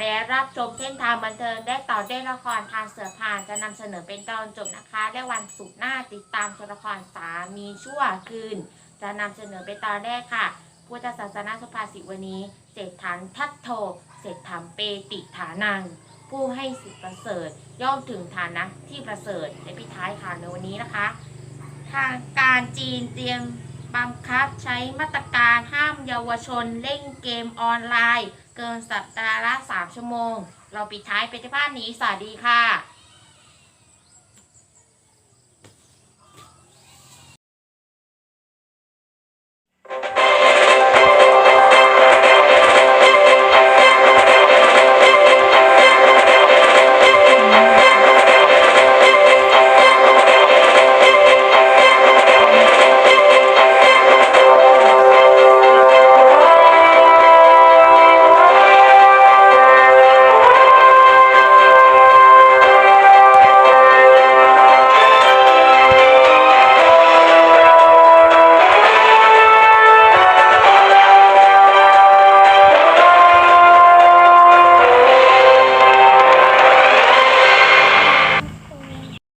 และรับชมเส้นทางบันเทิงได้ต่อด้ละครทางเสือผ่านจะนำเสนอเป็นตอนจบนะคะ และวันศุกร์หน้าติดตามชมละครสามีชั่วคืน จะนำเสนอเป็นตอนแรกค่ะพุทธศาสนาสุภาษิตวันนี้เศรษฐันทัตโทเศรษฐัมเปติฐานัง ผู้ให้สิทธิประเสริฐ ย่อมถึงฐานะที่ประเสริฐในพิท้ายข่าวในวันนี้นะคะ ทางการจีนเตรียม บังคับใช้มาตรการห้ามเยาวชนเล่นเกมออนไลน์ เกินสัปดาห์ละ 3 ชั่วโมง เราปิดท้ายไปที่ภาพนี้ สวัสดีค่ะ